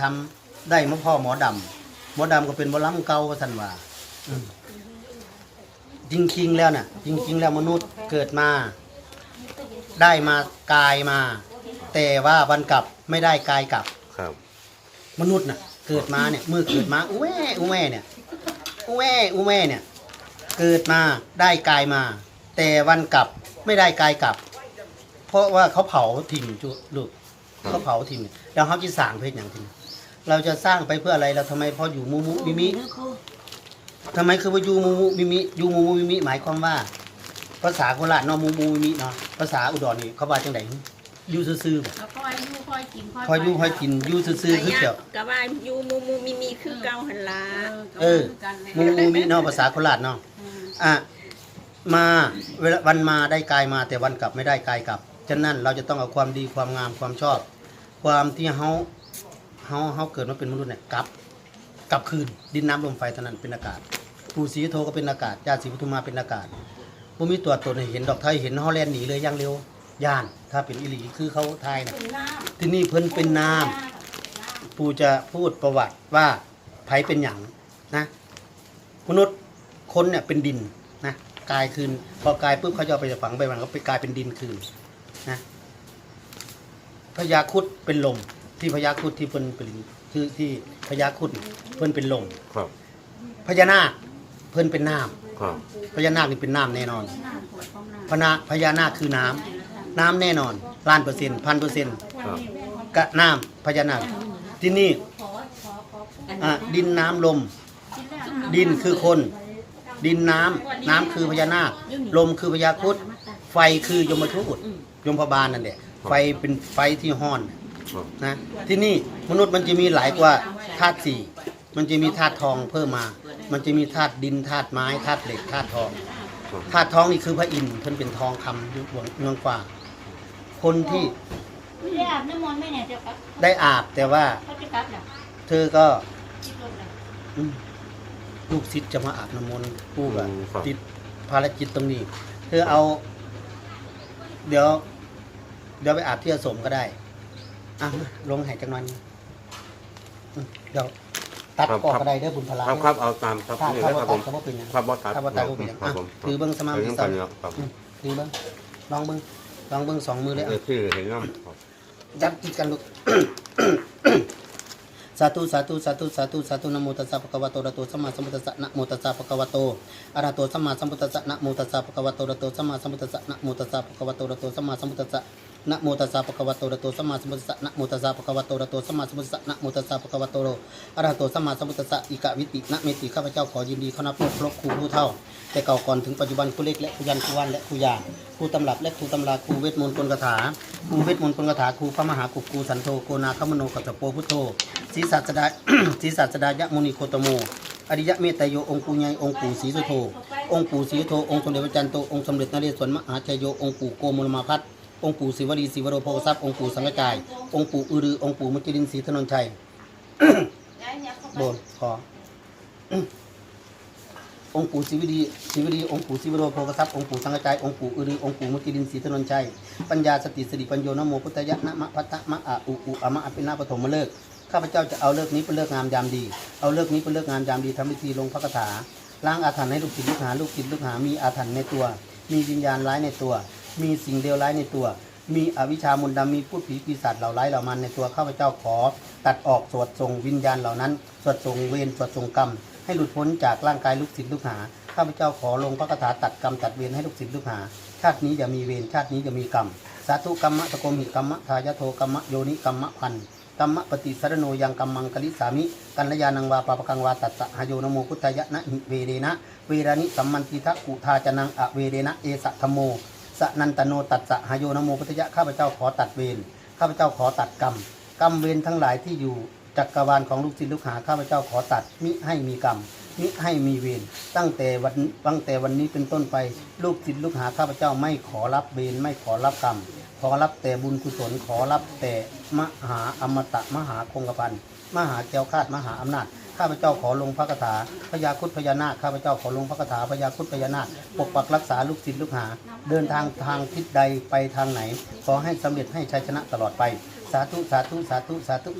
ทำได้มาพ่อหมอดำหมอดำก็เป็นหมอลำเก่าว่าสันว่าอืมจริงๆแล้วน่ะ จริง ๆ แล้วมนุษย์เกิดมา ได้มากายมา แต่ว่าวันกลับไม่ได้กายกลับครับ มนุษย์น่ะ เกิดมาเนี่ยเมื่อเกิดมาอุ้แม่อุ้แม่เนี่ยอุ้แม่อุ้แม่เนี่ย เกิดมาได้กายมา แต่วันกลับไม่ได้กายกลับ เพราะว่าเขาเผาทิ้งจุลูกเขาเผาทิ้งแล้วเขาจะสร้างเพื่ออย่างทิ้ง เราจะสร้างไปเพื่ออะไรเราทำไมพออยู่มุมุมิมิทำไมคือว่าอยู่มุมุมิมิอยู่มุมุมิมิหมายความว่า ภาษาโคราชเนาะมุมุมิมิเนาะภาษาอุดรนี่เขาว่าจังไดอยู่ซื่อๆบ่แล้วคอยอยู่คอยกินพออยู่พอกินอยู่ซื่อๆคือเกี่ยวกะว่าอยู่มูมูมีมีคือเก่าหันละเออมูมูมิเนาะภาษาโคราชเนาะอะมาเวลาวันมาได้กายมา แต่วันกลับไม่ได้กายกลับฉะนั้นเราจะต้องเอาความดีความงามความชอบ ความที่เฮา เฮาเฮาเกิดมาเป็นมนุษย์เนี่ยกลับกลับคืนดินน้ำลมไฟเท่านั้นเป็นอากาศปู่ศรีโทก็เป็นอากาศญาติศรีปทุมมาเป็นอากาศบ่มีตัวตนให้เห็นดอกไทยเห็นเฮาแล่นหนีเลยอย่างเร็วย่าน ถ้าเป็นอิหลีคือเขาทายน่ะที่นี่เพิ่นเป็นนามปู่จะพูดประวัติว่าไผเป็นหยังนะมนุษย์คนเนี่ยเป็นดินนะกายคืน พอกายปุ๊บเขาจะเอาไปฝังไปมันก็ไปกลายเป็นดินคืนนะพญาครุดเป็นลม ที่พญาครุดที่เพิ่นเป็นคือที่พญาครุดเพิ่นเป็นลมครับพญานาคเพิ่นเป็นน้ครับำพญานาคนี่เป็นน้ำแน่นอนพญาพญานาคคือน้ำน้ำแน่นอนล้านเปอร์เซ็นต์พันเปอร์เซ็นต์ครับ กะน้ำพญานาคที่นี่อะดินน้ำลม ดินคือคน ดินน้ำน้ำคือพญานาค ลมคือพญาครุดไฟคือยมทูตยมพบาลนั่นแหละไฟเป็นไฟที่ห้อนครับ นะที่นี่มนุษย์มันจะมีหลายกว่าธาตุสี่มันจะมีธาตุทองเพิ่มมา มันจะมีธาตุดินธาตุไม้ธาตุเหล็กธาตุทองธาตุทองนี่คือพระอินทร์เพิ่นเป็นทองคำอยู่บนเมืองฟ้าคนที่ไม่ได้อาบน้ำมนต์ไม่เนี่ยเดี๋ยวครับได้อาบแต่ว่าเขาจะกลับแล้วเธอก็คิดรถแล้วอืมลูกศิษย์จะมาอาบน้ำมนต์ผู้แบบอืมครับ ติดภารกิจตรงนี้ เธอเอา เดี๋ยว เดี๋ยวไปอาบที่อาสมก็ได้ อะมาลงใหายจังหน่อยอืมเดี๋ยวตัดครับออกครับก็ได้เด้อบุญพลาครับครับเอาตามครับถ้านี่ถ้านะบ่ครับตัผดมก็บ่เป็นหยังครับบ่ตัดถ้าบ่ตัดก็บ่เป็นหยังครับอะผมถือเบิ่งสมาธิถือสั่กันนครับครับอืมถือเบิ่งลองเบิ่งลองเบิ่งสองมือเลยเออะอคือเห็นน้ำครับยับติดกันลูก สาธุสาธุสาธุสาธุสาธุนะโมตัสสะภะคะวะโตอะระหะโตสัมมาสัมพุทธัสสะนะโมตัสสะภะคะวะโตอะระหะโตสัมมาสัมพุทธัสสะนะโมตัสสะภะคะวะโตอะระหะโตสัมมาสัมพุทธัสสะนะโมตัสสะภะคะวะโตอะระหะโตสัมมาสัมพุทธัสสะ นะโมตัสสะภะคะวะโตอะระหะโตสัมมาสัมพุทธัสสะนะโมตัสสะภะคะวะโตอะระหะโตสัมมาสัมพุทธัสสะนะโมตัสสะภะคะวะโตอะระหะโตสัมมาสัมพุทธัสสะอิกะวิตินะเมติข้าพเจ้าขอยินดีเข้านับพวกครบครูผู้เท่า แต่เก่าก่อนถึงปัจจุบันครูเล็กและครูยันครูวันและครูยาครูตำรับและครูตำราครูเวทมนต์กลคาถาครูเวทมนต์กลคาถาครูพระมหากุปครูสันโธโกนาคมโนกัสสโปพุทโธศรีสัสดาศรีสัสดายะมุนีโคตโมอริยะเมตไตโยองค์ปู่ใหญ่องค์ปู่ศรีสุโธองค์ปู่ศรีสุโธองค์สมเด็จพระจันทร์โตองค์สมเด็จนเรศวรมหาชัยโยองค์ปู่โกมลมาพัฒน์ องค์ปู่ศิวลีศิวโรโพธิ์ทรัพย์องค์ปู่สังกจาย องค์ปู่อือรือองค์ปู่มุจลินศรีถนนชัยโบนขอ องค์ปู่ศิวิดีศิวิดีองค์ปู่ศิวโรโพกทรัพย์องค์ปู่สังกจายองค์ปู่อือรือองค์ปู่มุติลินศรีถนนชัย ปัญญาสติสิริปัญโยนะโมพุทธยะนะมะพัตตะมะอะอุอุอะมะอะเป็นนาปฐมฤกษ์ข้าพเจ้าจะเอาเลิกนี้เป็นเลิกงามยามดี เอาเลิกนี้เป็นเลิกงามยามดีทำพิธีลงพระคาถาล้างอาถรรพ์ให้ลูกศิษย์ลูกหาลูกศิษย์ลูกหามีอาถรรพ์ในตัว มีวิญญาณร้ายในตัว มีสิ่งเลวร้ายในตัว มีอวิชชามนต์ดำมีพูดผีปีศาจเหล่าร้ายเหล่ามันในตัวข้าพเจ้าขอ ตัดออกสวดส่งวิญญาณเหล่านั้น สวดส่งเวรสวดส่งกรรม ให้หลุดพ้นจากร่างกายลูกศิษย์ลูกหาข้าพเจ้าขอลงพระคาถาตัดกรรมตัดเวรให้ลูกศิษย์ลูกหา ชาตินี้อย่ามีเวรชาตินี้อย่ามีกรรม สาธุกรรมะตะโกมิกรรมะทายาโทกรรมะโยนิกรรมะพันกรรมะปฏิสารโนยังกรรมังกลิสามิ กัลยาณังวาปาปกังวาตัสสะหโยนโมพุทธายะนะหิเวเรนะ เวรานิสัมมันติทะกุทาจนังอเวเรนะเอสะธโม สนันตโนตัสสะหโยนโมพุทธยะข้าพเจ้าขอตัดเวรข้าพเจ้าขอตัดกรรมกรรมเวรทั้งหลายที่อยู่จักรวาลของลูกศิษย์ลูกหาข้าพเจ้าขอตัดมิให้มีกรรมมิให้มีเวรตั้งแต่วันตั้งแต่วันนี้เป็นต้นไปลูกศิษย์ลูกหาข้าพเจ้าไม่ขอรับเวรไม่ขอรับกรรมขอรับแต่บุญกุศลขอรับแต่มหาอมตะมหาคงกระพันมหาแก้วคาดมหาอำนาจ ข้าพเจ้าขอลงพระคาถาพญาครุดพญานาคข้าพเจ้าขอลงพระคาถาพญาครุดพญานาคปกปักรักษาลูกศิษย์ลูกหา เดินทางทางทิศใดไปทางไหน ขอให้สำเร็จให้ชัยชนะตลอดไป สาธุสาธุสาธุสาธุ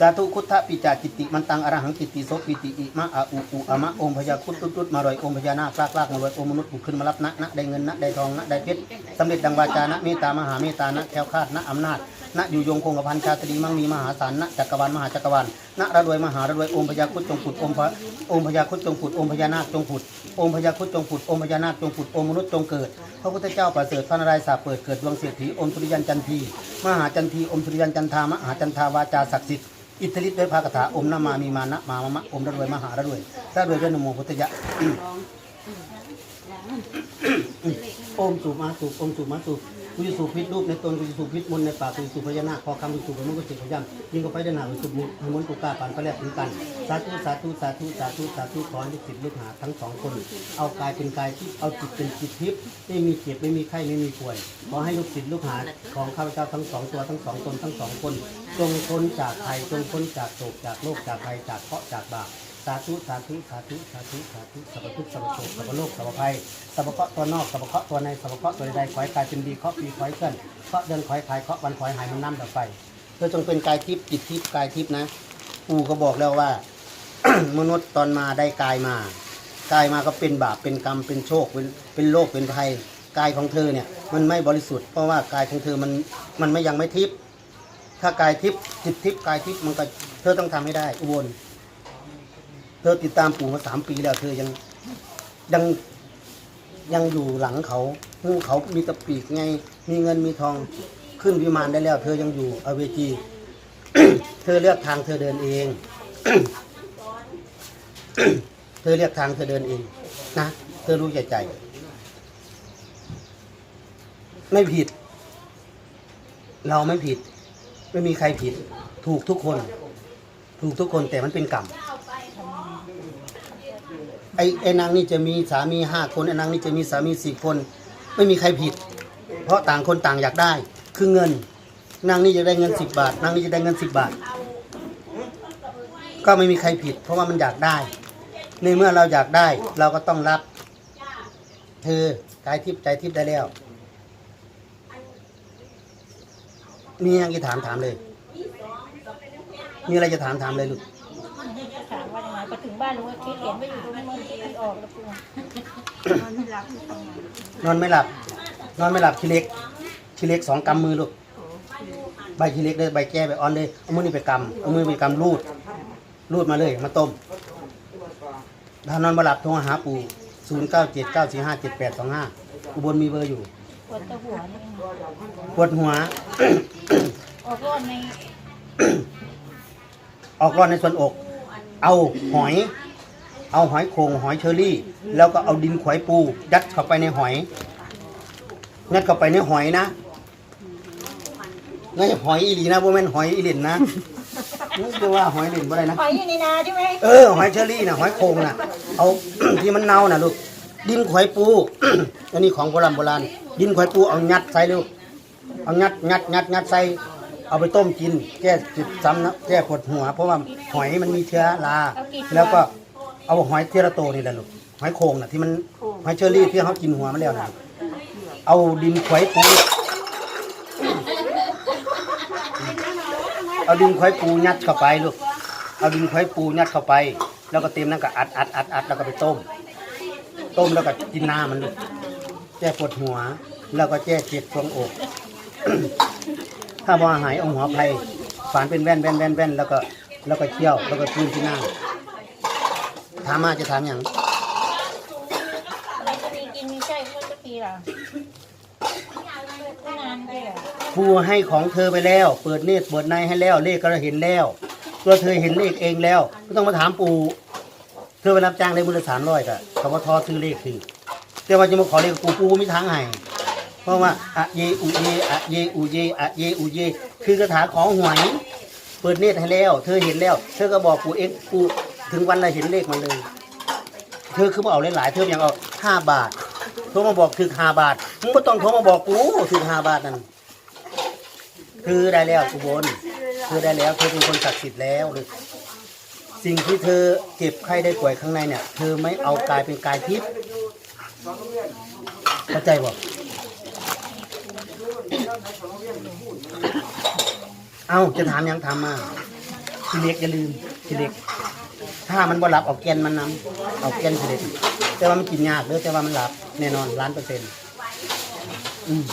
สาธุคุทธปิจาจิติมันตังอรหังจิติโสปิติอิมะอาอุอุอะมะองค์พญาคุดตุดตุดมารอยองค์พญานาคลากลากมารอยองค์มนุษย์ผุขึ้นมารับนะนะได้เงินนะได้ทองนะได้เพชรสำเร็จดังวาจานะเมตตามหาเมตตานะแคล้วคลาดนะอำนาจ นะอยู่ยงคงกระพันชาตรีมั่งมีมหาศาลนะจักรวาลมหาจักรวาลนะระรวยมหาระรวยองค์พญาคุดจงผุดองค์พระองค์พญาคุดจงผุดองค์พญานาคจงผุดองค์พญาคุดจงผุดองค์พญานาคจงผุดองค์มนุษย์จงเกิดพระพุทธเจ้าประเสริฐพระนารายณ์สาเปิดเกิดดวงเศรษฐีอมสุริยันจันทีมหาจันทีอมสุริยันจันทามหาจันทาวาจาศักดิ์สิทธิ์อิทธิฤทธิ์ด้วยพระคาถาอมนามามีมานะมามะมะอมระรวยมหาระรวยระรวยด้วยนโมพุทธยะอมสูบมาสูบอมสูบมาสูบ กูจะสูบพิษรูปในตนกูจะสูบพิษมนต์ในปากกูจะสูบพญานาคพอคำกูสูบพระมุขจิตพยำยิ่งก็ไปด้านหนากูสูบมุขให้มนต์กูกล้าปานก็แลกถึงกันสาธุสาธุสาธุสาธุสาธุขอให้ลูกศิษย์ลูกหาทั้งสองคน เอากายเป็นกายที่เอาจิตเป็นจิตทิพย์ไม่มีเจ็บไม่มีไข้ไม่มีป่วยขอให้ลูกศิษย์ลูกหาของข้าพเจ้าทั้งสองตัวทั้งสองตนทั้งสองคนจงพ้นจากภัยจงพ้นจากโศกจากโรคจากภัยจากเคราะห์จากบาป สาธุสาธุสาธุสาธุสาธุสัพพทุกสัพพโศกสัพพโลกสัพพภัยสัพพเคราะห์ตัวนอกสัพพเคราะห์ตัวในสัพพเคราะห์ตัวใดขอให้กายเป็นดีเคราะห์ปีขอให้เคลื่อนเคราะห์เดินขอให้คลายเคราะห์วันขอให้หายมันน้ำดับไฟเธอจงเป็นกายทิพย์จิตทิพย์กายทิพย์นะปู่ก็บอกแล้วว่า มนุษย์ตอนมาได้กายมากายมาก็เป็นบาปเป็นกรรมเป็นโชคเป็นเป็นโรคเป็นภัยกายของเธอเนี่ยมันไม่บริสุทธิ์ เพราะว่ากายของเธอมันมันไม่ยังไม่ทิพย์ถ้ากายทิพย์จิตทิพย์กายทิพย์มันก็เธอต้องทำให้ได้อุบล ธอติดตามปู่มาสามปีแล้ว เธอยังยังยังอยู่หลังเขาหูเขามีตะปีกไง มีเงินมีทองขึ้นวิมานได้แล้ว เธอยังอยู่อเวจี เธอเลือกทางเธอเดินเอง เธอเลือกทางเธอเดินเองนะ เธอรู้ใจใจ ไม่ผิด เราไม่ผิด ไม่มีใครผิด ถูกทุกคน ถูกทุกคนแต่มันเป็นกรรม ไอ้ไอ้นางนี่จะมีสามีห้าคนไอ้นางนี่จะมีสามีสี่คน ไม่มีใครผิด เพราะต่างคนต่างอยากได้ คือเงิน นางนี่จะได้เงินสิบบาท นางนี่จะได้เงินสิบบาท ก็ไม่มีใครผิด เพราะว่ามันอยากได้ ในเมื่อเราอยากได้เราก็ต้องรับ เธอกายทิพย์ใจทิพย์ได้แล้ว มีอะไรจะถามถามเลย มีอะไรจะถามถามเลยลูก ถามว่ายังไงพอถึง บ้านรู้ว่าคิดเห็นไปอยู่ตรงนี้มันคิดไม่ออกแล้วกูนอนไม่หลับที่ทำงานนอนไม่หลับ นอนไม่หลับขี้เล็กขี้เล็กสองกำมือลูกใบขี้เล็กเลยใบแก้ใบอ่อนเลยเอามือนี่ไปกำเอามือไปกำรูด รูดมาเลยมาต้ม ถ้านอนไม่หลับโทรหาปู่ศูนย์เก้าเจ็ดเก้าสี่ห้าเจ็ดแปดสองห้าอุบลมีเบอร์อยู่ปวดตะหัวนี่ปวดหัว ออกร้อนใน ออกร้อนในส่วนอก เอาหอย เอาหอยโขงหอยเชอรี่ แล้วก็เอาดินขวายปูยัดเข้าไปในหอยยัดเข้าไปในหอยนะนี่หอยอีหลีนะโมเมนหอยอีหลินนะนี่คือว่าหอยหลินอะไรนะหอยอยู่ในนาใช่ไหมเออหอยเชอรี่นะหอยโขงนะเอาที่มันเน่านะลูกดินขวายปู อันนี้ของโบราณโบราณ ดินขวายปูเอายัดใส่ลูกเอางัดงัดงัดงัดใส่ เอาไปต้มกิน แก้จิตซ้ำนะแก้ปวดหัว เพราะว่าหอยมันมีเชื้อราแล้วก็เอาหอยเทระโตนี่แหละลูกหอยโขงน่ะที่มันหอยเชอรี่ที่เขากินหัวมันแล้วนะเอาดินไขว้ปูเอาดินไขว้ปูยัดเข้าไปลูกเอาดินไขว้ปูยัดเข้าไป แล้วก็เต็มนั่นก็อัดอัดอัดอัดแล้วก็ไปต้ม ต้มแล้วก็กินน้ำมันลูกแก้ปวดหัว แล้วก็แก้เจ็บทรวงอก ถ้าบ่หายเอาหัวไผ่ฝานเป็นแว่นแว่นแว่นแว่นแล้วก็แล้วก็เคี่ยวแล้วก็กลืนที่หน้าถามมาจะถามอย่างอะไรจะมีกินมีใช่เมื่อสักปีล่ะไม่นานเลยอะครูให้ของเธอไปแล้ว เปิดเนตรเปิดในให้แล้ว เลขก็เห็นแล้วตัวเธอเห็นเลขเองแล้วไม่ต้องมาถามปู่เธอไปรับจ้างได้มูลสามร้อยกะเขาว่าทอซื้อเลขคือแต่ว่าจะมาขอเลขปู่ปู่ไม่ทางให้ เพราะว่าอะเยอุเยอะเยอุเยอะเยอุเย คือกระถาของหวยเปิดเนตรให้แล้ว เธอเห็นแล้ว เธอก็บอกปู่เองปู่ถึงวันละเห็นเลขมันเลย เธอคือมาเอาหลายๆเธอยังเอาห้าบาทโทรมาบอกถึงห้าบาทมึงไม่ต้องโทรมาบอกกูถึงห้าบาทนั่นคือได้แล้วอุบลคือได้แล้วเธอเป็นคนศักดิ์สิทธิ์แล้วหรือสิ่งที่เธอเจ็บไข้ได้ป่วยข้างในเนี่ย เธอไม่เอากายเป็นกายทิพย์เข้าใจบ่ เอาจะถามยังถามมาขี้เล็กอย่าลืมขี้เล็ก ถ้ามันบ่หลับเอาแกนมันนำเอาแกนขี้เล็กแต่ว่ามันกินยากเด้อแต่ว่ามันหลับแน่นอนล้านเปอร์เซ็นต์อืม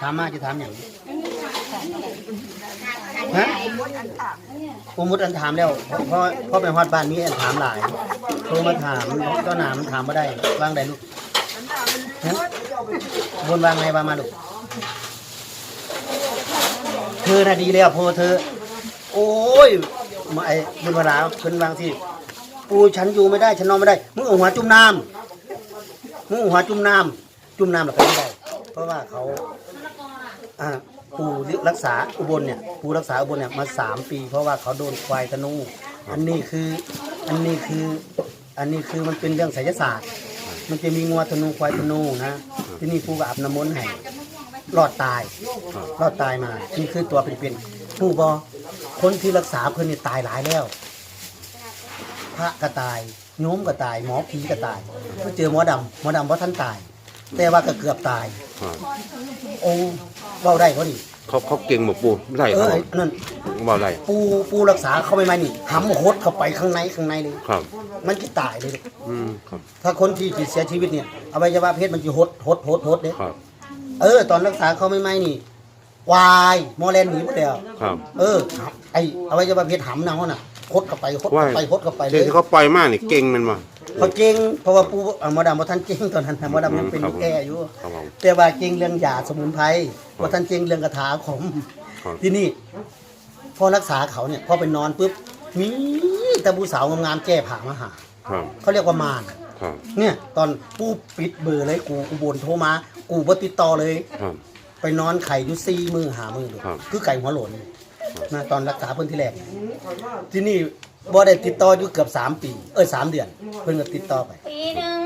ถามมาจะถามอย่างฮะปูมุดอันถามแล้วเพราะเพราะไปฮอดบ้านมีอันถามหลายโทรมาถามเจ้าหนามันถามมาได้วางได้ลูกฮะบนวางไงวางมาลูก เธอน่ะดีแล้วพอเธอ โอ้ยมาไอ้บุญวราเพิ่นวางที่ปูฉันอยู่ไม่ได้ฉันนอนไม่ได้มึงเอาหัวจุ่มน้ำมึงเอาหัวจุ่มน้ำจุ่มน้ำแล้วไปไม่ได้ เพราะว่าเขาอ่าปูรักษาอุบลเนี่ยปูรักษาอุบลเนี่ยมาสามปี เพราะว่าเขาโดนควายธนูอันนี้คืออันนี้คืออันนี้คือมันเป็นเรื่องไสยศาสตร์ มันจะมีงัวธนูควายธนูนะที่นี่ปูก็อาบน้ำมนต์ให้ รอดตาย รอดตายมานี่คือตัวเป็นๆผู้บอคนที่รักษาเพื่อนนี่ตายหลายแล้ว พระก็ตายโยมก็ตาย หมอผีก็ตายก็เจอหมอดำหมอดำว่าท่านตาย แต่ว่าก็เกือบตายครับโอ้เว้าได้เขาดิเขาเขาเก่งหมดปูได้เอครัอบไอ้นั่นว่าได้ปูปูรักษาเขาไม่ไหมนี่หำโคดเข้าไปข้างในข้างในเลย ครับ มันจะตายเลย อืมครับ ถ้าคนที่ที่เสียชีวิตเนี่ยอวัยวะเพศมันจะหดหดหดหดเนี่ยครับ เออ ตอนรักษาเขาไม่ไหมนี่วายมอแลนหนีหมดแล้วครับ เออไออวัยวะเพศหำเนาน่ะหดเข้าไปหดว่าเข้าไปหดเข้าไปเลเรื่องยที่เขาปล่อยมานี่เก่งแมันมาเขาเก่งเพราะว่าปูอะหมอดำว่าท่านเก่งตอนนั้นนะหมอดำยังเป็นครับผม แก่อยู่ ครับผม แต่ว่าเก่งเรื่องยาสมุนไพรว่าท่านเก่งเรื่องกระถาของครับ ที่นี่พอรักษาเขาเนี่ยพอไปนอนปุ๊บมีแต่ผู้สาวงามๆแก้ผ่ามาหา ครับ เขาเรียกว่ามาร ครับ เนี่ย ตอนปูปิดเบอร์เลยกูกูบนโทรมา กูบ่ติดต่อเลย ครับ ไปนอนไข่อยู่ซี่มือหามือดูครับ คือไก่หัวโหลนนะตอนรักษาเพิ่นที่แรก ที่นี่บ่ได้ติดต่ออยู่เกือบสามปี เอ้ยสามเดือน เพิ่นก็ติดต่อไปปีหนึ่ง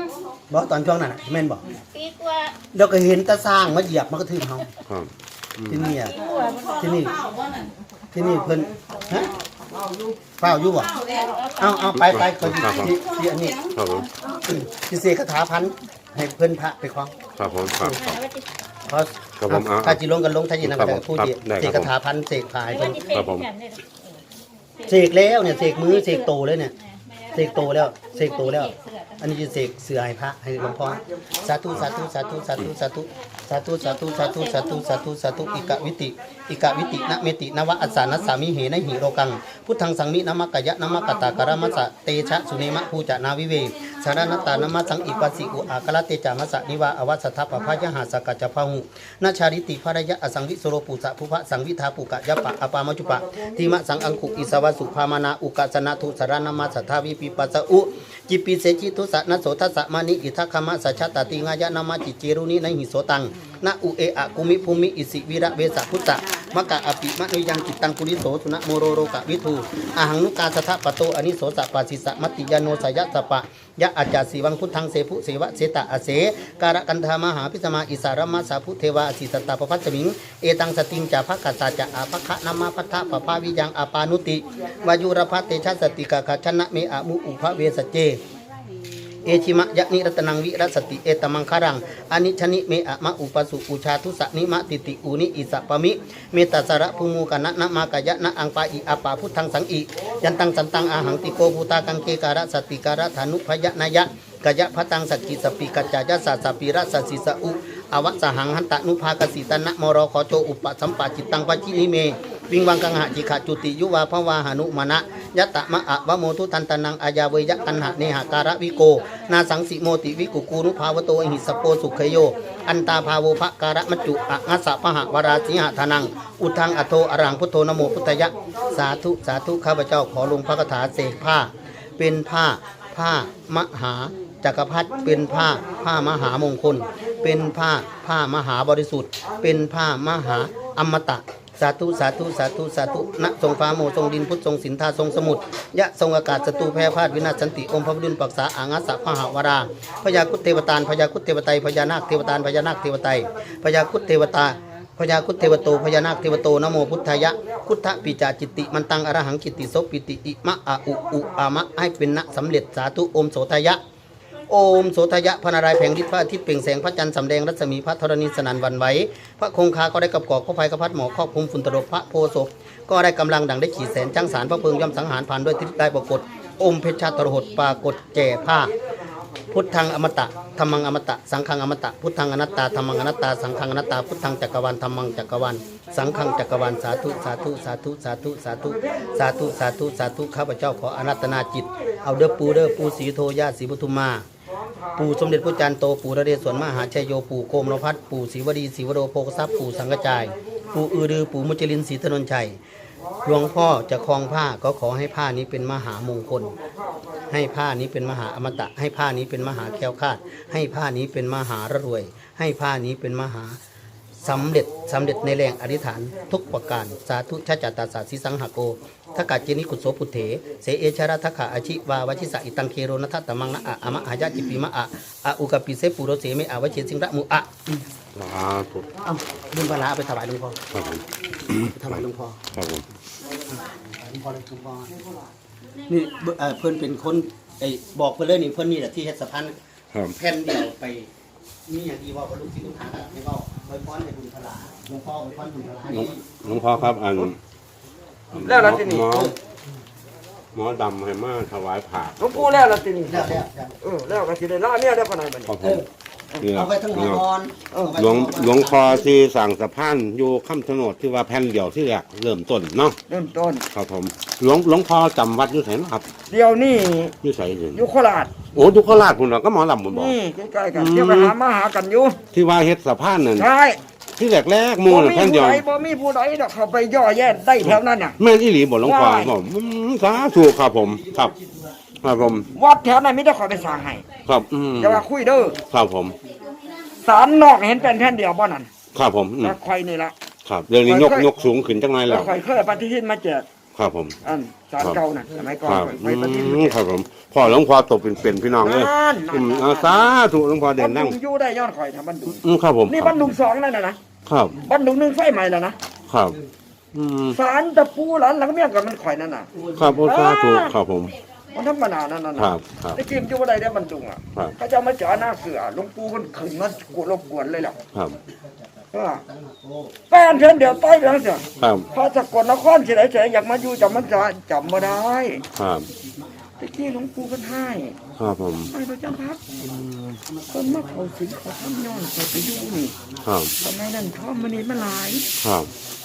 บ่ตอนช่วงนั้นน่ะแม่นบ่ปีกว่าแล้วก็เห็นตาสร้างมาเหยียบมันก็ถึงเฮาครับ ที่นี่อะตัวมันที่นี่ ที่นี่เพิ่นฮะ เฝ้าอยู่บ่เอาเอาไปไปคนที่ที่อันนี้ครับผมที่เสกคาถาพันให้เพิ่นพระไปคล้องครับผมครับหาว่าจิเพราะครับผมเอาถ้าจิลงกันลงถ้าจินั่นครับก็ผมพูดดีครับได้เสครักบคาถาพันเสกพายว่าเพิ่นจิเสครักบผมกันเลยเสกแล้วเนี่ยเสกมือเสกโตเลยเนี่ยเสกโตแล้วเสกโตแล้ว อันนี้จะเสกเสือให้พระให้หลวงพ่อสาธุสาธุสาธุสาธุสาธุสาธุสาธุสาธุสาธุสาธุสาธุอิกะวิติอิกะวิตินะเมตินวะอัสสานัสสามิเหนะหิโรกังพุทธังสังมินะมะกะยะนะมะกะตากะระมะสะเตชะสุเนมะภูจะนาวิเวสารนตานะมะสังอิปัสสิอุอากะละเตจามะสะนิวาอวัสสทัพพะพะยะหาสกัจจพะหุนาชาริติภรยะอสังวิสโรปุสะภุพะสังวิทาปุกะยะปะอปามจุปะทิมะสังอังคุอิสวะสุภามานาอุกะสนะทุสารนามาสัทธาวิปิปัสสะอุจิปิเสจิตุสะนะโสทัสสะมานิอิทัคขมะสัชชะตติงายะนามาจิจิรุนินะหิโสตังนะอุเออะกุมิภูมิอิสิวิระเวสะพุตตะมะกะอปิมะนุยังจิตตังกุลิโสสุนะโมโรโรกะวิทูอาหังนุกาสทะปะโตอนิโสสะปาสิสะมัตติยาโนสยะสะปะยะอาจาสีวังพุทธังเสภุเสวะเสตะอเสการะกันธามหาพิสมาอิสารมะสาพุเทวาสิสตาปพัสมิงเอตังสติงจาภกัสสะจะอาภคะนามาพัทธะปะภาวิยังอาปานุติวายุรพัตเตชะสติกะขะชนะเมอะมุอุภะเวสเจ เอชิมะยะนิรัตนังวิรัสสติเอตมังคารังอานิชนิเมอะมะอุปสุอุชาทุสะนิมะติติอุนิอิสะปะมิ เมตัสระภูมูกะนะนะมากะยะนะอังปาอิอาปาพุทธังสังอิยันตังสันตังอาหังติโกภูตากังเกการะสติการะธานุพยะนายะกะยะพะตังสกิสปิกัจจายะสัสปิระสัสิสะอุอวะสหังหันตะนุภากสิตนะมรขอโจอุปสัมปะจิตตังปัจจินิเม วิงวังกังหะจิขะจุติยุวาภวาหานุมานะยะตะมะอะวะโมทุตันตนังอายาเวยะกันหะเนหะการะวิโก นาสังสิโมติวิกุกูนุภาวโตอหิสโปสุขโย อันตาภาโวภะการะมัจจุอะงัสสะพหะวราสิหะทนัง อุทังอโทอรังพุทโธนโมพุทธยะ สาธุสาธุข้าพเจ้าขอลงพระคาถาเสกผ้า เป็นผ้าผ้ามหาจักรพรรดิเป็นผ้าผ้ามหามงคล เป็นผ้าผ้ามหาบริสุทธิ์ เป็นผ้ามหาอมตะ สาธุสาธุสาธุสาธุณทรงฟ้าโมทรงดินพุทธทรงสินธาทรงสมุทรยะทรงอากาศสตูแพร่พาดวินาศสันติองค์พระบุญปักษาอางัสสะพหาวราพญาคุตเทวตานพญาคุตเทวไตพญานาคเทวตานพญานาคเทวไตพญาคุตเทวตาพญาคุตเทวโตพญานาคเทวโตนโมพุทธายะพุทธปิจาจิตติมันตังอรหังกิตติโสปิติอิมะอะอุอุอามะให้เป็นนะสำเร็จสาธุอมโสทายะ โอมโสทยะพนารายแผงฤทธิ์พระอาทิตย์เปล่งแสงพระจันทร์สำแดงรัศมีพระธรณีสนันวันไหวพระคงคาก็ได้กับกอกข้อภัยกระพัดหมอครอบคลุมฝุ่นตลบพระโพธิ์ศพก็ได้กำลังดังได้ขีดแสนจังสารพระเพิงย่อมสังหารผ่านด้วยทิศได้ปรากฏอมเพชรชาตรหดปรากฏแก่ผ้าพุทธังอมตะธรรมังอมตะ สังฆังอมตะ พุทธังอนัตตาธรรมังอนัตตา สังฆังอนัตตา พุทธังจักรวาลธรรมังจักรวาล สังฆังจักรวาล สาธุ สาธุ สาธุ สาธุ สาธุ สาธุ สาธุ สาธุ ข้าพเจ้าขออนัตนาจิต เอาเด้อปูเด้อปูสีโทญาติศรีปทุมมา ปู่สมเด็จพระจันทร์โตปู่ระเดศสวนมหาชัยโยปู่โคมรพัฒน์ปู่ศรีวดีศรีวโรโภคทรัพย์ปู่สังกจาย ปู่อือรือปู่มุจลินศรีธนนชัยหลวงพ่อจะคลองผ้าก็ขอให้ผ้านี้เป็นมหามงคล ให้ผ้านี้เป็นมหาอมตะ ให้ผ้านี้เป็นมหาแคล้วคลาด ให้ผ้านี้เป็นมหาระรวย ให้ผ้านี้เป็นมหา สำเร็จสำเร็จในแรงอธิษฐานทุกประการ สาธุชาจาตาสาสิสังหโกทกาเจนิกุโสปุเถ เสเอชาระทกะอาชิวาวชิสะอิตังเคโรนัทตะมังนะอะอะมะหายาจิปิมะอะอะอุกปิเสปุโรเสเมอะวะเชสิงระมุอะสาธุเอ้าลืมปลาร้าเอาไปถวายหลวงพ่อครับผมไปถวายหลวงพ่อครับผมหลวงพ่อเลยหลวงพ่อนี่เบเอ่อเพิ่นเป็นคนไอ้บอกเพิ่นเลยนี่เพิ่นนี่แหละที่เฮ็ดสะพานครับแผ่นเดียวไป มีอย่างที่ว่าบรรลุสิลูกค้าไม่เว้าไว้พรให้บุญพลาหลวงพ่อไว้พรบุญพลาหลวงหลวงพ่อครับอันแล้วเราจะหนีหมอหมอดำให้มาถวายผ่าหลวงปู่แล้วล่ะทีนี้แล้วแล้วแล้วเออแล้วก็สิได้ล่าเมียได้ปานใดบัดครั นี้บผมนี่เอาไว้ทั้งหัวนี่นอนหลวงหลวงพ่อที่สั่งสะพานอยู่ข้ามถนนที่ว่าแผ่นเดียวที่แรกเริ่มต้นเนาะเริ่มต้น ครับผมหลวงหลวงพ่อจำวัดอยู่ไหนเนาะครับเดี๋ยวนี้อยู่ไสถึงอยู่โคราชโอ้ทุกขลาดพุ่นน่ะก็หมอลำพุ่นบอก นี่ใกล้ๆกันอืม เดี๋ยวไปหามาหากันอยู่ที่ว่าเฮ็ดสะพานนั่นใช่ที่แรกแรกๆหมูบ่น่ะมีแผ่นผู้เดียวใดบ่มีผู้ใดดอกเขาไปย่อแย่ได้แถวนั้นน่ะ แม่นอีหลีบ่หลวงพ่อว้ายบอกอืมสาธุครับผมครับ ครับผม วัดแถวนั้นมีแต่ขอยไปสร้างให้ครับอืมอย่าว่าคุยเด้อครับผมศาลนอกเห็นเป็นแผ่นเดียวบ่นั่นครับผมอืมแต่ข่อยนี่ล่ะครับเรื่องนี้ยกค่อยๆยกสูงขึ้นจังไงแต่แล้วข่อยเคยเอาปฏิทินมาแจกครับผม อันศาลเก่าน่ะสมัยก่อนครับข่อยไปปฏิทินอืมครับผมพ่อหลวงพ่อตกเป็นเป็นพี่น้องเลยนั่นอืมเอาสาธุหลวงพ่อเด่นนั่งบันดุงอยู่ได้ย้อนข่อยนะบันดุงอืมครับผมนี่ครับบันดุงสองนั่นน่ะนะครับบันดุงหนึงไฟใหม่แล้วนะครับอืมศาลตะปูหลานหลังเมียกับมันข่อยนั่นน่ะ ครับโอ้สาธุครับผม มันธรรมดานั่นน่ะครับครับได้กินอยู่บ่ได้ได้บันดุงอะครับเขาจะเอามาเจาะหน้าเสือหลวงปู่มันขึ้นมากวนรบกวนเลยแหละครับเออแป้นเพิ่นเดี๋ยวต้อยไปแล้วเสียครับพอสกลนครสิได้เสียอยากมาอยู่จำมันจะจำบ่ได้ครับตะกี้หลวงปู่เพิ่นให้ครับผมให้ประจำพักเพิ่นมาเข้าสิงเขาทำย้อนเขาไปอยู่นี่ครับสมัยนั้นท่อมมันนี่มันหลายครับ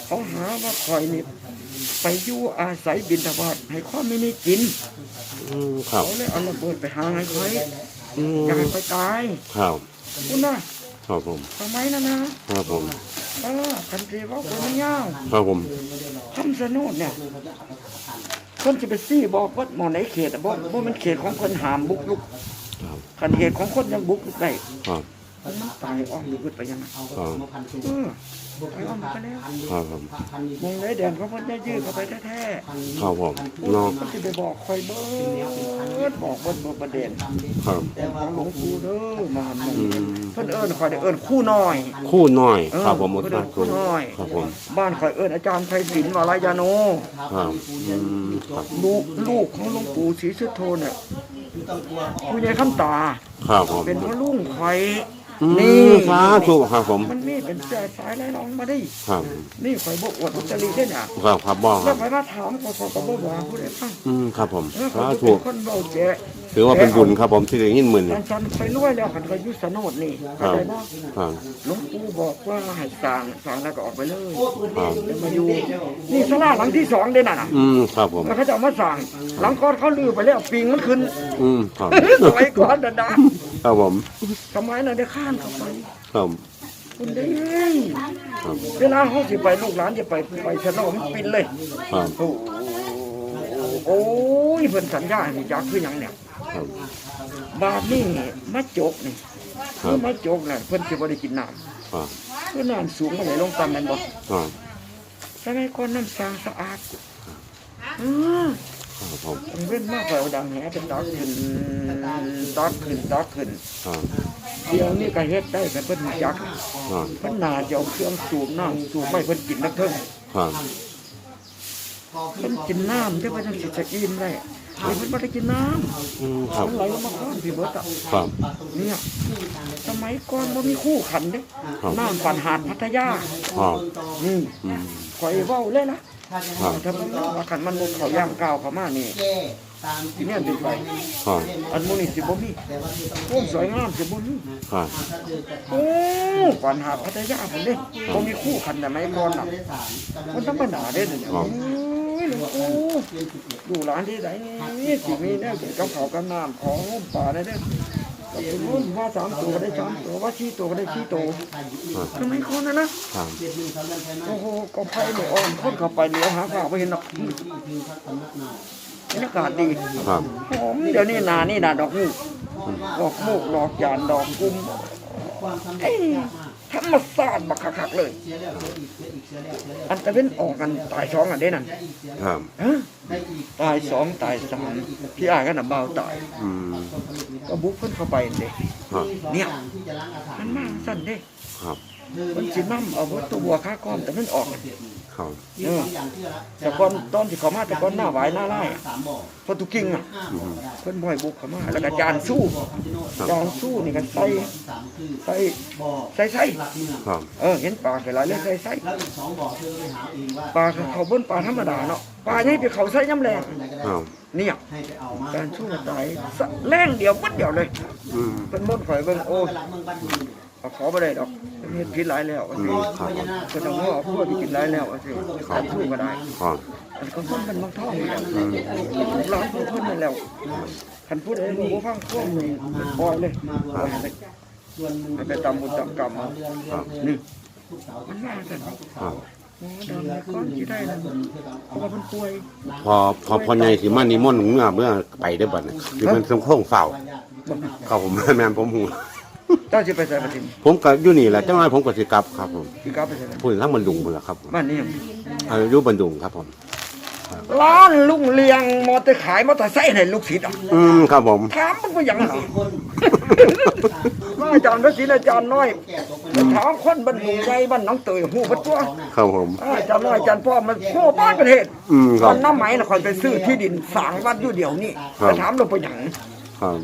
เขาหาว่าคอยนี่ไปอยู่อาศัยบินทบาทให้ข้อไม่ได้กินอืมครับ เขาเลยเอาระเบิดไปหาให้คอยอือยากมให้ไปตายครับ คุณนะครับผม ทำไมนะนะครับผม เออคันทีว่าคนมันยาวครับผม คำสนุดเนี่ยคนจะไปซี่บอกว่าหมอไหนเขตอะบอกว่ามันเขตของคนหามบุกลุกครับ คันเขตของคนยังบุกลุกได้ครับมัน ตายอ้อมลุกไปยังไงครับเออไปอ้อมไปแล้วครับผมมองไหนแดนเขาเพิ่นได้ยื้อเข้าไปแท้ๆครับผมเนาะมันจะไปบอกคอยเบิดบอกเบิดเบิดประเด็นครับแต่ว่าหลวงปู่เด้อมาหมอืมเพิ่นเอิ้นคอยได้เอิ้นคู่น้อย คู่น้อยเออครับผมมุเพิ่นตเอิ้ตานคู่น้อยครับผมบ้านคอยเอิ้นอาจารย์ไพศิลป์วรายาโนครับอืมครับลูกลูกของหลวงปู่ศรีสุโธเนี่ยผู้ใหญ่คำตา ครับผมเป็นพ่อลุงคอยอืม นี่สาธุครับผม มันนี่เป็นสายสายไล่รองมาได้ครับนี่คอยบอกอวดอุตริได้น่ะครับครับบอกคแล้รัวบไปมาถามเขาเขาก็บ่บอกผู้ใดฟังอืมครับผมเออเขาสาก็ธุเป็นคนเบาแจ๊ะถือว่าเป็นบุญครับผมที่ได้ยินหมื่นตอนฉันไปรวยแล้วขันก็อยุสโนดนี่ครัเข้าบใจบ่ครับหลวงปู่บอกว่าให้สั่งสั่งแล้วก็ออกไปเลยครับเดี๋ยวมาอยู่นี่สลาหลังที่สองเด้น่ะนะอืมครับผม แล้วเขาจะเอามาสั่งหลังก่อนเขาลือไปแล้วปิงมันขึ้น อืมครับ สมัยก่อนนะนะ ครับผมสมัยนั้นได้ข้ามเข้าไปครับ คุณเด้ครับ เวลาเขาสิไปลูกหลานจะไปไปชะโนดมันปินเลยครับ โอ้โหโอ้ยเพิ่นสัญญาให้จักคือหยังเนี่ย ครับ บาดนี่มาจกนี่ครัเมื่อบมาจกน่ะเพิ่นสิบ่ได้กินน้ำครับคือน้ำสูงมาไหลลงต่ำแม่นบ่ครับสมัยก่อนน้ำสางสะอาดเออ ครับผมมันเว้นมากกว่าเอาดังแหเป็นตักขึ้นตักขึ้นตักขึ้นครับเดี๋ยวนี้ก็เฮ็ดได้กันเพิ่นรู้จักครับเพิ่นน่าจะเอาเครื่องสูบน้ำสูบไม่เพิ่นกินนักเพิ่งครับเพิ่นกินน้ำจะไปจังสิจะอิ่มได้เพิ่นบ่ได้กินน้ำอืมครับมันไหลลงมาก้อนพี่เบิดอะครับเนี่ยสมัยก่อนบ่มีคู่ขันเด้ครับน้ำปันหาดพัทยาครับนี่อืมข่อยเว้าเลยนะ ครับถ้ามันว่าคันมันบ่เข้าย่างก้าวเข้ามานี่แก้ตามที่เนี่ยติดไปครับอันหมูนี่สิบ่มีโอ้สวยงามสิบ่มีครับโอ้ปันหาดพัทยาพุ่นเด้บ่มีคู่ขันแต่ไม้ก่อนน่ะมันธรรมดาเด้เนี่ยโอ้ยหลวงปู่ดูร้านที่ไหนนี่สิมีแนวเกี่ยวกับเขาวกับน้ำของป่าได้เด้อก็เป็ นรุ่นว่าสามตัวก็ได้สามตัวว่าสี่ตัวก็ได้สี่ตัวทำไมคนนะนะครับโอ้โหก็ไฟไม่อ่อนคนเข้าไปเลี้ยวหาข้าวไม่เห็นหรอกบรรยากาศดีครับหอมเดี๋ยวนี้หนานี่นะดอกมูกดอกมูกดอกยานดอกกุมเอ้ย ธรรมศาสตร์บักคักๆเลย อันตะเว้นออกกันตายสองอันเด้นั่นครับฮะตายสองตายสามพี่อายกันน่ะเบาตายอืมก็บุกเพิ่นเข้าไปเด้ครับเนี่ยมันมาสั่นเด้ครับมันสินำเอาวัตถุบัวค่าก้อมแต่มันออก ครับเออแต่ก่อนตอนที่เขามาแต่ก่อนหน้าหวายหน้าไร่พอตุกิงอะอืมเพิ่นบ่อยบุกเข้ามาแล้วก็จานสู้จานสู้นี่ก็ใส่ใส่ใส่ใส่ครับเออเห็นปลาไปหลายเลยใส่ใส่แล้วอีกสองบ่อเธอไปหาเองว่าปลาก็เขาเบิ้นปลาธรรมดาเนาะปลานี่ไปเขาใส่น้ำแรงครับเนี่ยให้ไปเอามาการสู้ตายสะแรงเดียวบัดเดียวเลยอืมเป็นมดข่อยเบิ่งโอ้ หลักเมืองบ้านดุงเอาขอบ่ได้ดอกเฮ็ดผิดหลายแล้วว่าอืสิมครับก็ต้องเอาพวกที่กินหลายแล้วว่าสิการสู้ก็ได้ครับอันก็คนมันบางท่องนี่แหละร้านของเพิ่นนั่นแล้วคันพูดเองบ่ฟังพวกนี่ปล่อยเลยปล่อยเลยส่วนหนึ่งให้ไปตามบุญตามกรรมเอาเดือนเดือนเดือนนี่ทุกเสาร์มันมาซั่นครับโอ้ดำในก้อนที่ได้นั่นเพราะว่ามันป่วยพอพอพอใหญ่สิมานิมนต์เมื่อเมื่อไปได้อบัดนี้คือมันสมโค้งเฝ้าครับผมแม่นผมหู เจ้าสิไปใส่ปฏิมผมก็อยู่นี่แหละจังไรผมก็สิกลับครับผมสิกลับไปใส่พูดทั้งบันดุงพุ่นล่ะครับผมบ้านนี้อายุบันดุงครับผมร้านลุงเลียงมอเตอร์ขายมอเตอร์ไซค์ให้ลูกศิษย์อะอืมครับผมถามมันก็ยังเหรอว่าอาจารย์พระศิลป์อาจารย์น้อยไปถามคนบ้านหนุ่มใหญ่บ้านหน้องเตยหูบัดตัวครับผมอาจารย์น้อยอาจารย์พ่อมันทั่วบ้านประเทศอืมคตรัอบนน้ำไหมน่ะคอยไปซื้อที่ดินสร้างวัดอยู่เดียวนี่ครับไปถามเราไปหยังครับ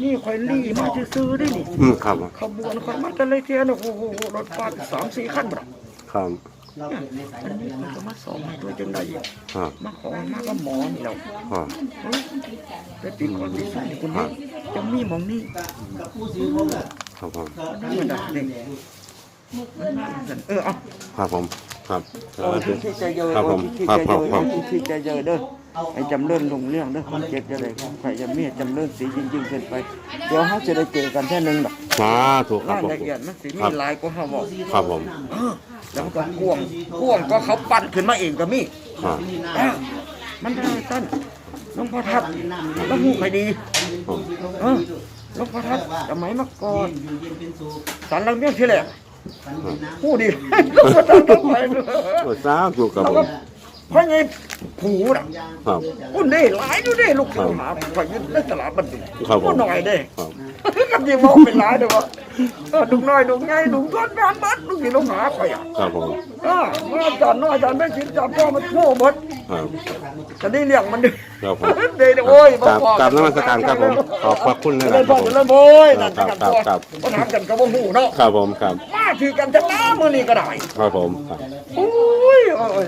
นี่คอยรีมาซื้อๆได้นี่อืมครับขบวนคอยมาแต่เลยเทียนโอ้โหรถฟ้าสามสี่ขั้นบ่ครับอันนี้คนก็มาสอนให้ตัวจังไดครับมาขอมาก็หมอนี่แล้วครับไปติดคนที่สุดคนนี้จะมีหมองนี่ครับผมมันดักเด็กเออเอาครับผมครับเอาที่ที่ใจเยอะครับผมที่ครับใจครับเยครัอะบที่ใจเยอะเด้อ ไอ้จำเริญลงเรื่องเด้อคนเจ็บจะได้ใครจะมีจำเริญสียิ่งยิ่งขึ้นไป เดี๋ยวเขาจะได้เจอกันแค่นึงดอกสาธุครับรายผม ละเอียดมันสิมีครับหลายกว่าเขาบอกครับผมเออแล้วก็กวงกวงก็เขาปั้นขึ้นมาเองก็มีครับเอ้ามันได้สั้นหลวงพ่อทัดแล้วหูใครดีผมเออหลวงพ่อทัดสมัยมาก่อนสันหลังเบี้ยทีแหละหูดี หลวงพ่อทัดต้องไปเลยโอ้สาธุครับแล้วผก็ มพ่อไงผูน่ะครับ อุ้นเด้หลายอยู่เด้ลูกศิษย์หาไปยึดในตลาดบันดุครับผม ก็หน่อยเด้ครับกับยิงมองเป็นหลายเด้อวะเออดุน้อยดุใหญ่ดุทอดงานบัดลูกศิษย์ลูกหาคอยอะครับผมอ่ามาอาจารย์น้อยอาจารย์ไม่คิดอาจารย์พ่อมันโง่หมดครับ จะได้เลี้ยงมันดิครับผมเดี๋ยวโอ้ยกราบกราบนมัสการครับผมขอบพระคุณนะเล่นคพ่รัอบผมเล่นโอ้ยนั่นครักันบตัวครับปัญหากันกับว่าหูเนาะครับผมครับมาถือกันจะน้ามือนี่ก็ได้ครับผมครับ โอ้ยโอ้ย